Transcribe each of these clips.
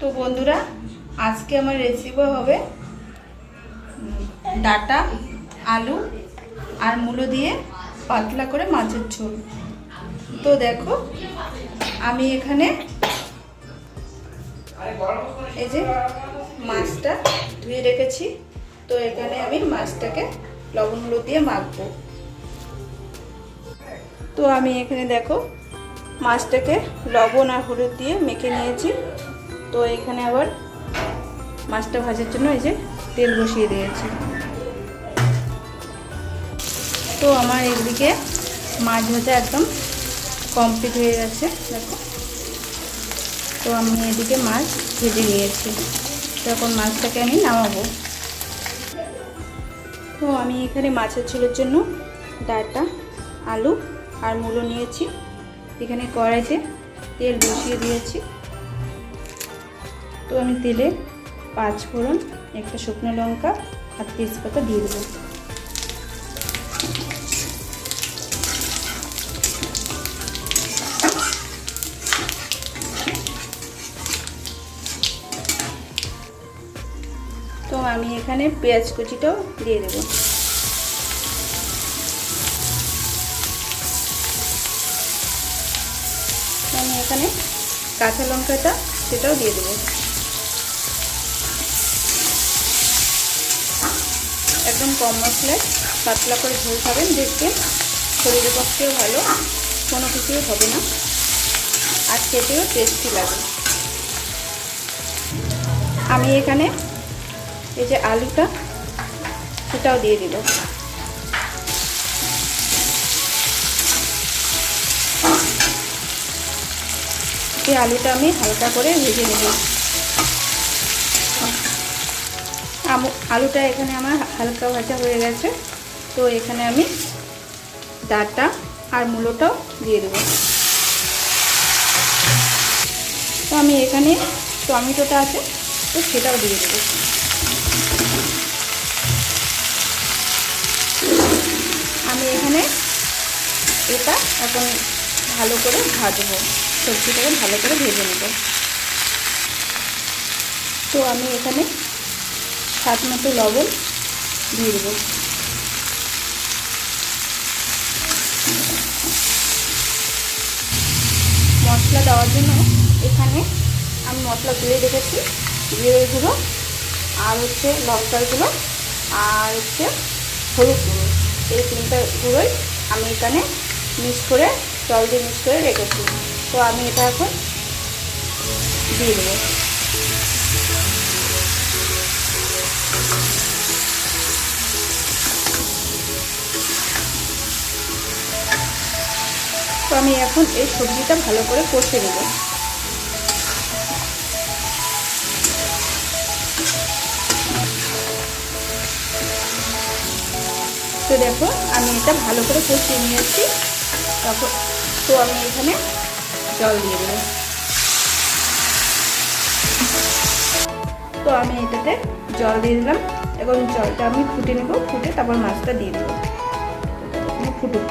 তো বন্ধুরা, আজকে আমার রেসিপি হবে ডাটা, আলু আর মূলো দিয়ে পাতলা করে মাছের ঝোল। তো দেখো, আমি এখানে এই যে মাছটা ধুয়ে রেখেছি। তো এখানে আমি মাছটাকে লবণ হলুদ দিয়ে মাখবো। তো আমি এখানে দেখো, মাছটাকে লবণ আর হলুদ দিয়ে মেখে নিয়েছি। তো এখানে আবার মাছটা ভাজার জন্য এই যে তেল বসিয়ে দিয়েছি। তো আমার এদিকে মাছ ভাজা একদম কমপ্লিট হয়ে গেছে, দেখো। তো আমি এদিকে মাছ ভেজে নিয়েছি। তো এখন মাছটাকে আমি নামাবো। তো আমি এখানে মাছের ঝোলের জন্য ডাটা, আলু আর মূলো নিয়েছি। এখানে কড়াইতে তেল বসিয়ে দিয়েছি। তো আমি তেলে পাঁচ ফোড়ন, একটা শুকনো লঙ্কা আর তেজপাতা দিয়ে দেবো। তো আমি এখানে পেঁয়াজ কুচিটাও দিয়ে দেবো। আমি এখানে কাঁচা লঙ্কাটা সেটাও দিয়ে দেবো। একদম কম মশলায় পাতলা করে ঝোল খাবেন, দেখবেন শরীরের পক্ষেও ভালো, কোনো কিছুই হবে না। আর খেতেও টেস্টি লাগে। আমি এখানে এই যে আলুটা, সেটাও দিয়ে দিব। এই আলুটা আমি হালকা করে ভেজে নেব। আলুটা এখানে আমার হালকা ভাজা হয়ে গেছে। তো এখানে আমি ডাটা আর মূলোটাও দিয়ে দেবো। তো আমি এখানে টমেটোটা আছে, তো সেটাও দিয়ে দেবো। আমি এখানে এটা এখন ভালো করে ভাজবো, সবজিটাকে ভালো করে ভেজে নেব। তো আমি এখানে সাত মতো লবণ দিয়ে দেবো। মশলা দেওয়ার জন্য এখানে আমি মশলা ধুয়ে রেখেছি জিরে গুঁড়ো আর হচ্ছে লঙ্কার গুঁড়ো আর হচ্ছে হলুদ গুঁড়ো। এই তিনটা গুঁড়োই আমি এখানে মিক্স করে, জল দিয়ে মিক্স করে রেখেছি। তো আমি এটা এখন দিয়ে দেবো। তো আমি এখন এই সবজিটা ভালো করে কষে নেব। তো দেখো, আমি এটা ভালো করে কষিয়ে নিয়েছি। তখন তো আমি এখানে জল দিয়ে দেবো তো আমি এটাতে জল দিয়ে দিলাম এবং জলটা আমি ফুটে নেব, ফুটে তারপর মাছটা দিয়ে দেবো। ফুটুক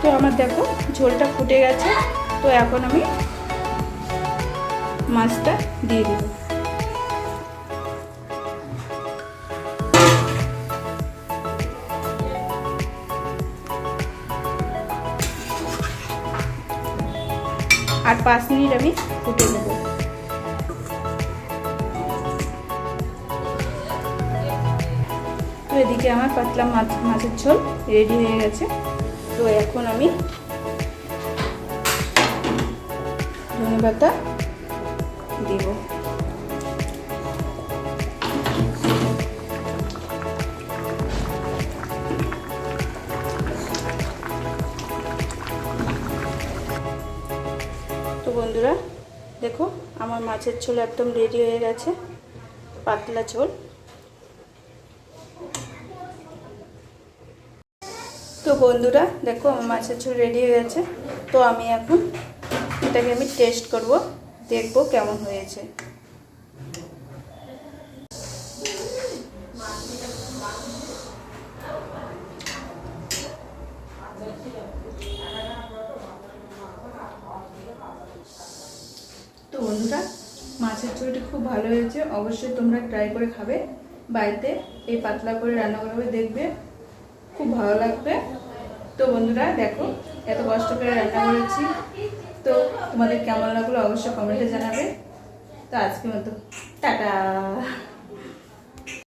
তো আমার দেখো ঝোলটা ফুটে গেছে, তো এখন আমি মাছটা দিয়ে দিব। আর পাঁচ মিনিট আমি ফুটে নেব। তো এদিকে আমার পাতলা মাছ, মাছের ঝোল রেডি হয়ে গেছে। তো এখন আমি ধনে পাতা দিব। তো বন্ধুরা, দেখো, আমার মাছের ঝোল একদম রেডি হয়ে গেছে, পাতলা ঝোল। তো বন্ধুরা, দেখো আমার মাছের ঝোল রেডি হয়ে গেছে। তো আমি এখন এটাকে আমি টেস্ট করব, দেখব কেমন হয়েছে। তো বন্ধুরা, মাছের ঝোলটি খুব ভালো হয়েছে। অবশ্যই তোমরা ট্রাই করে খাবে। বাড়িতে এই পাতলা করে রান্না করবে দেখবে। খুব ভালো লাগবে। তো বন্ধুরা, দেখো, এত কষ্ট করে রান্না করেছি। তো তোমাদের কেমন লাগল অবশ্যই কমেন্টে জানাবে। তো আজকে মতো, টাটা।